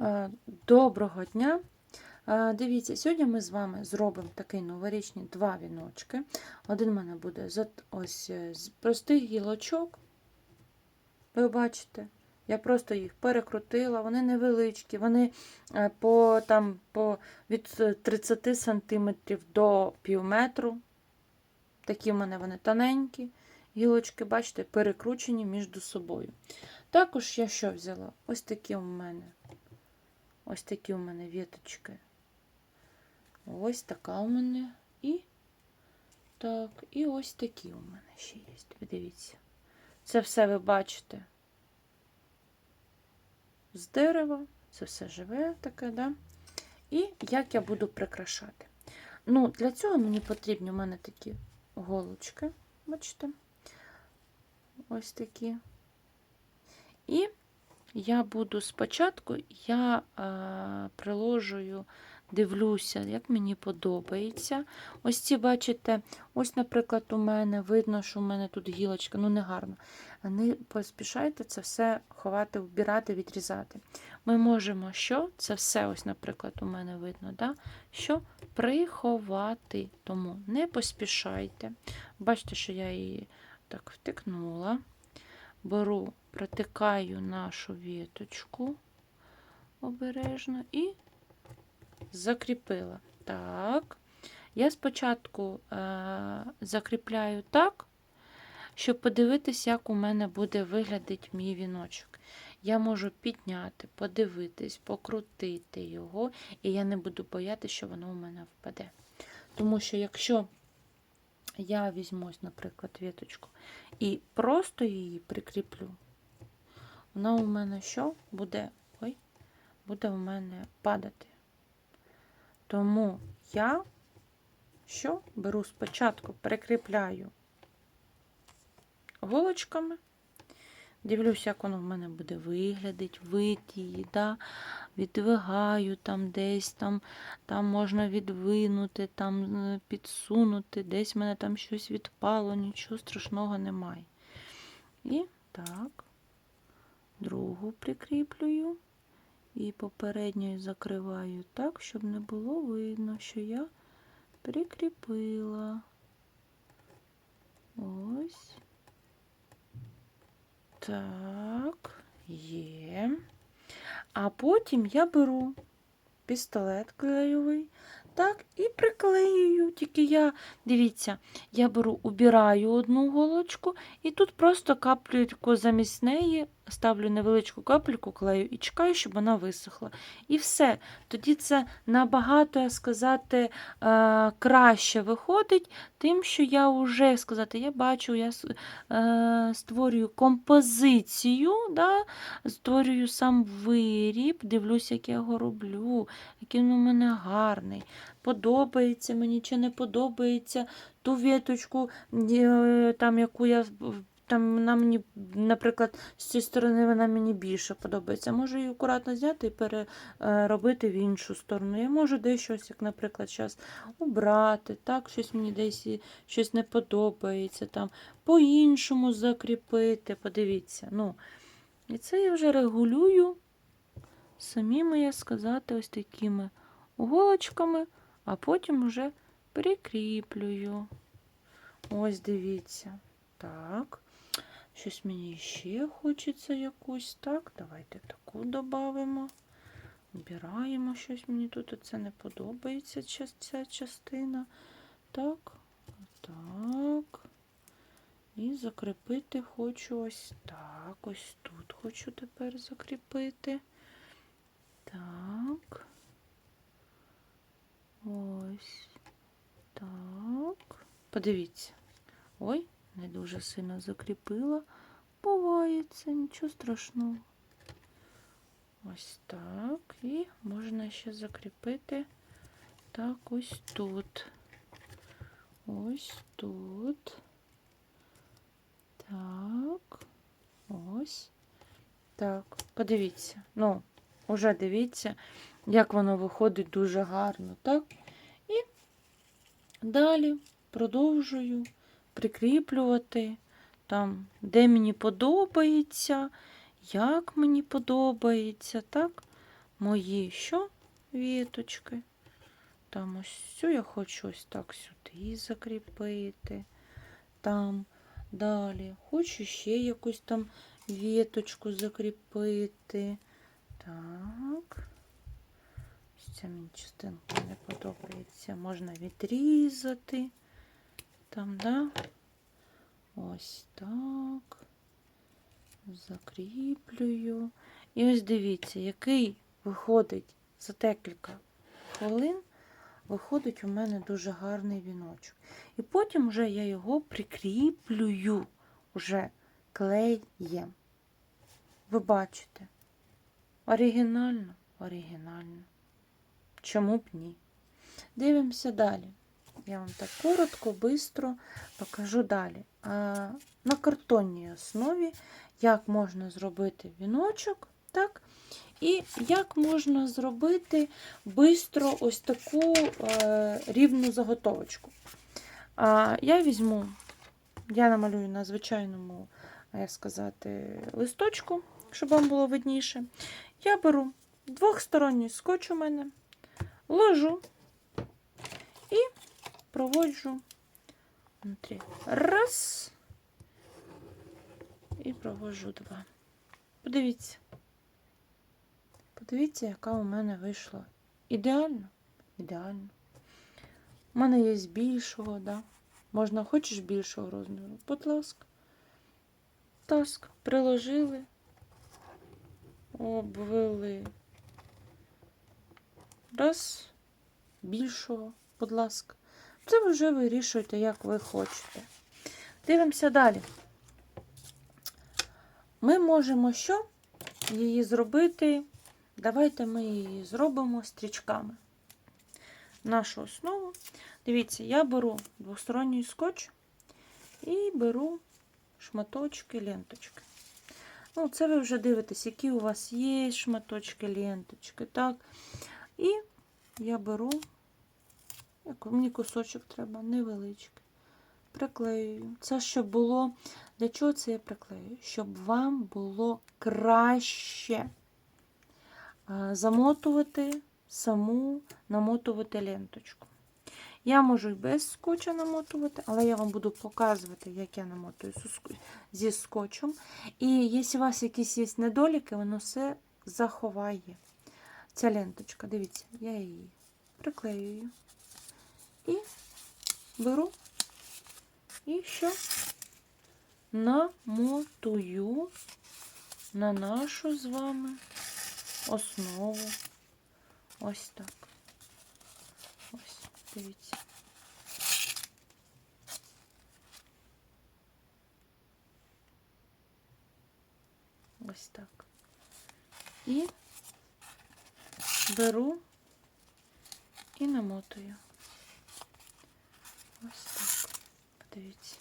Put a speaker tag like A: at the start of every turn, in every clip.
A: Е, Доброго дня! Е, Дивіться, сьогодні ми з вами зробимо такий новорічний два віночки. Один в мене буде з ось е, з простих гілочок. Ви бачите, я просто їх перекрутила, вони невеличкі, вони по, там, по від е, 30 см до пів метру. Такі в мене вони тоненькі. Гілочки, бачите, перекручені між собою. Також я що взяла? Ось такі у мене. Ось такі у мене віточки. Ось така у мене. І так, і ось такі у мене ще є. Дивіться. Це все ви бачите з дерева. Це все живе таке, да? І як я буду прикрашати. Ну, для цього мені потрібні у мене такі голочки. Бачите? Ось такі. І я буду спочатку, я е, приложую, дивлюся, як мені подобається. Ось ці, бачите, ось, наприклад, у мене видно, що у мене тут гілочка, ну не гарно. Не поспішайте це все ховати, вбирати, відрізати. Ми можемо що? Це все, ось, наприклад, у мене видно, да? що приховати. Тому не поспішайте. Бачите, що я її так втикнула. Беру, протикаю нашу віточку обережно і закріпила. Так. Я спочатку е- закріпляю так, щоб подивитись, як у мене буде виглядати мій віночок. Я можу підняти, подивитись, покрутити його, і я не буду боятися, що воно у мене впаде. Тому що якщо я візьмусь, наприклад, віточку і просто її прикріплю, вона у мене що буде? Ой, буде у мене падати. Тому я що беру спочатку, прикріпляю голочками, дивлюся, як воно в мене буде виглядати, вид її, да? відвигаю там десь, там, там можна відвинути, там е, підсунути, десь в мене там щось відпало, нічого страшного немає. І так, другу прикріплюю. І попередньою закриваю так, щоб не було видно, що я прикріпила. Ось. Так, є. А потім я беру пістолет клеєвий, так, і приклеюю. Тільки я, дивіться, я беру, убираю одну голочку, і тут просто каплю замість неї ставлю невеличку капельку клею і чекаю, щоб вона висохла. І все. Тоді це набагато, сказати, е, краще виходить, тим, що я вже сказати, я бачу, я е, створюю композицію, да? створюю сам виріб, дивлюся, як я його роблю, який він у мене гарний. Подобається мені чи не подобається ту віточку, е, там, яку я там вона мені, наприклад, з цієї сторони вона мені більше подобається. Можу її акуратно зняти і переробити в іншу сторону. Я можу десь щось, як, наприклад, зараз убрати, так, щось мені десь щось не подобається, там, по-іншому закріпити. Подивіться. ну. І це я вже регулюю самими, я сказати, ось такими уголочками, а потім вже прикріплюю. Ось дивіться. Так. Щось мені ще хочеться якусь. Так, давайте таку додамо. Обираємо щось мені тут. Це не подобається ця частина. Так, так. І закріпити хочу ось так. Ось тут хочу тепер закріпити. Так. Ось так. Подивіться. Ой, не дуже сильно закріпила. Буває це, нічого страшного. Ось так. І можна ще закріпити так ось тут. Ось тут. Так. Ось. Так. Подивіться. Ну, уже дивіться, як воно виходить дуже гарно, так? І далі продовжую прикріплювати там, де мені подобається, як мені подобається, так? мої що? Віточки. Там ось цю я хочу ось так сюди закріпити. Там далі. Хочу ще якусь там віточку закріпити. Так. Ось Ця мені частинка не подобається. Можна відрізати. Там, да? Ось так. Закріплюю. І ось дивіться, який виходить за декілька хвилин, виходить у мене дуже гарний віночок. І потім вже я його прикріплюю вже клеєм. Ви бачите? Оригінально? Оригінально. Чому б ні? Дивимося далі. Я вам так коротко, бистро покажу далі. На картонній основі, як можна зробити віночок, так? І як можна зробити бистро ось таку е, рівну заготовочку. Я візьму, я намалюю на звичайному, як сказати, листочку, щоб вам було видніше. Я беру двохсторонній скотч у мене, ложу проводжу внутрі. Раз. І проводжу два. Подивіться. Подивіться, яка у мене вийшла. Ідеально? Ідеально. У мене є з більшого, да? Можна хочеш більшого розміру? Будь ласка. Таск. Приложили, обвели. Раз. Більшого, будь ласка. Це ви вже вирішуєте, як ви хочете. Дивимося далі. Ми можемо що? Її зробити. Давайте ми її зробимо стрічками. Нашу основу. Дивіться, я беру двосторонній скотч і беру шматочки, ленточки. Ну, це ви вже дивитесь, які у вас є шматочки, ленточки. Так. І я беру, мені кусочок треба, невеличкий. Приклеюю. Це щоб було. Для чого це я приклею? Щоб вам було краще замотувати саму намотувати ленточку. Я можу і без скотча намотувати, але я вам буду показувати, як я намотую зі скотчем. І якщо у вас якісь є недоліки, воно все заховає. Ця ленточка, дивіться, я її приклеюю і беру і що? Намотую на нашу з вами основу. Ось так. Ось, дивіться. Ось так. І беру і намотую. Ось так. Подивіться.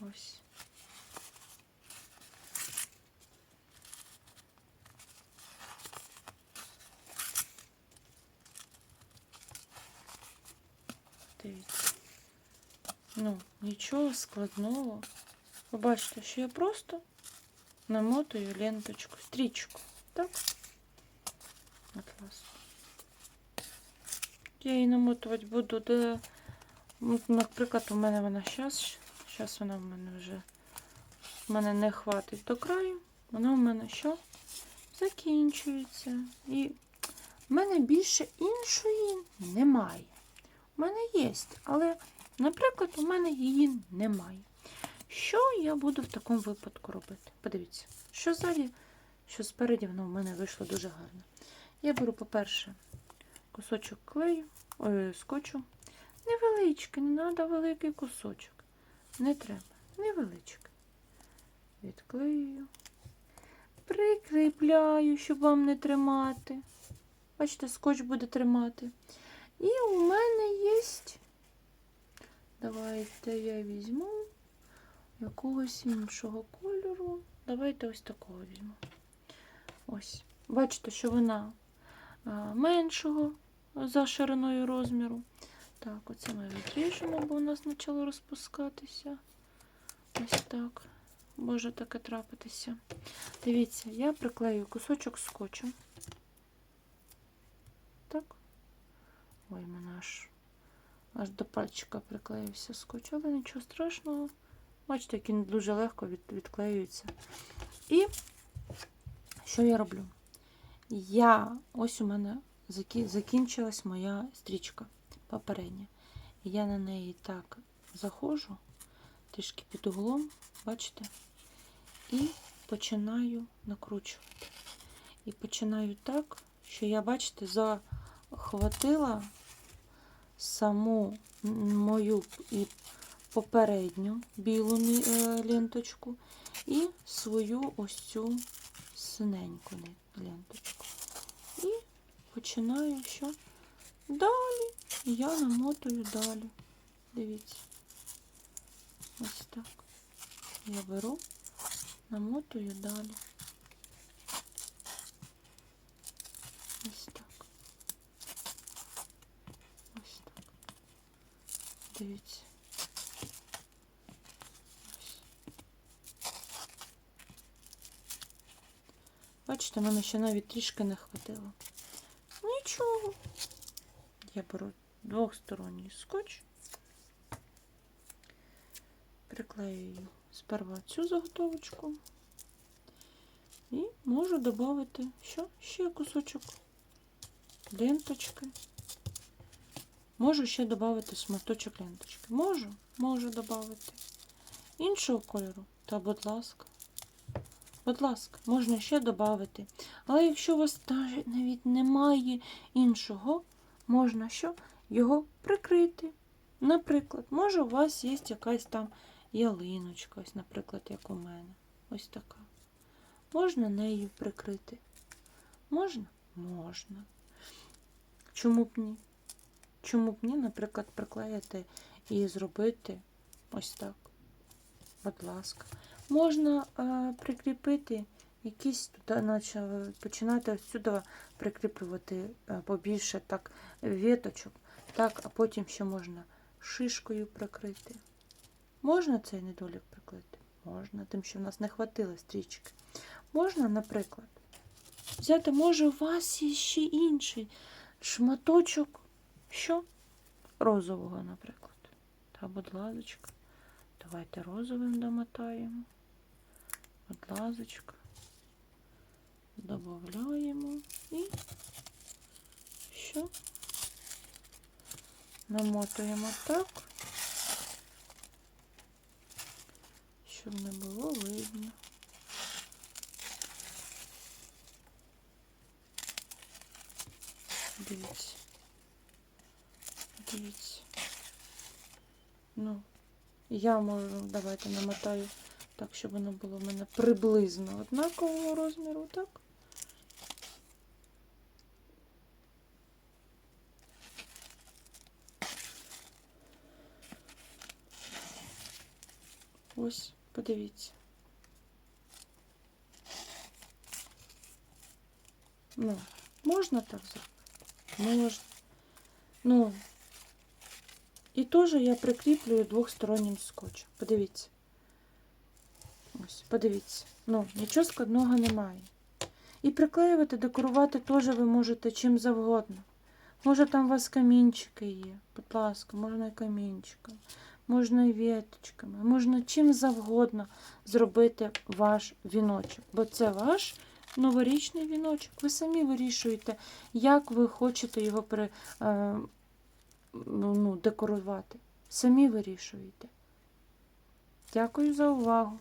A: Ось. Дивіться. Ну, нічого складного. Ви бачите, що я просто намотую ленточку, стрічку. Так? Я її намотувати буду, де, наприклад, у мене вона зараз, зараз вона в мене вже в мене не хватить до краю. Вона в мене що? Закінчується. І в мене більше іншої немає. У мене є, але, наприклад, у мене її немає. Що я буду в такому випадку робити? Подивіться, що ззаді, що спереді воно в мене вийшло дуже гарно. Я беру, по-перше, кусочок клею, ой, скотчу. Невеличкий, не треба великий кусочок. Не треба, невеличкий. Відклею. Прикріпляю, щоб вам не тримати. Бачите, скотч буде тримати. І у мене є. Давайте я візьму якогось іншого кольору. Давайте ось такого візьму. Ось. Бачите, що вона меншого за шириною розміру. Так, оце ми відріжемо, бо у нас почало розпускатися. Ось так. Може таке трапитися. Дивіться, я приклею кусочок скотчу. Так. Ой, мене аж, аж до пальчика приклеївся скотч, але нічого страшного. Бачите, як він дуже легко від, відклеюється. І що я роблю? Я, ось у мене закі- закінчилась моя стрічка попередня. Я на неї так заходжу, трішки під углом, бачите? І починаю накручувати. І починаю так, що я, бачите, захватила саму мою і попередню білу е, ленточку і свою ось цю синеньку ні- ленточку. І починаю що? Далі я намотую далі. Дивіться. Ось так. Я беру, намотую далі. Ось так. Ось так. Дивіться. Бачите, мене ще навіть трішки не хватило. Нічого. Я беру двохсторонній скотч, приклеюю сперва цю заготовочку і можу додати що? Ще кусочок ленточки. Можу ще додати шматочок ленточки. Можу, можу додати. Іншого кольору, та будь ласка. Будь ласка, можна ще додати. Але якщо у вас навіть немає іншого, можна що? Його прикрити. Наприклад, може у вас є якась там ялиночка, ось, наприклад, як у мене. Ось така. Можна нею прикрити. Можна? Можна. Чому б ні? Чому б ні, наприклад, приклеїти і зробити ось так. Будь ласка. Можна е, прикріпити якісь туди, наче починати ось сюди прикріплювати е, побільше так віточок, так, а потім ще можна шишкою прикрити. Можна цей недолік прикрити? Можна, тим, що в нас не хватило стрічки. Можна, наприклад, взяти, може, у вас є ще інший шматочок, що? Розового, наприклад. Та, будь лазочка. Давайте розовим домотаємо. Будь. Додаємо і що? Намотуємо так, щоб не було видно. Дивіться. Дивіться. Ну, я можу, давайте намотаю так, щоб воно було в мене приблизно однакового розміру, так? Ось, подивіться. Ну, можна так зробити? Можна. Ну, і теж я прикріплюю двохстороннім скотчем. Подивіться. Подивіться. Ну, нічого складного немає. І приклеювати, декорувати теж ви можете чим завгодно. Може там у вас камінчики є. Будь ласка, можна і камінчиками, можна і віточками, можна чим завгодно зробити ваш віночок. Бо це ваш новорічний віночок. Ви самі вирішуєте, як ви хочете його при, е, ну, ну, декорувати. Самі вирішуєте. Дякую за увагу.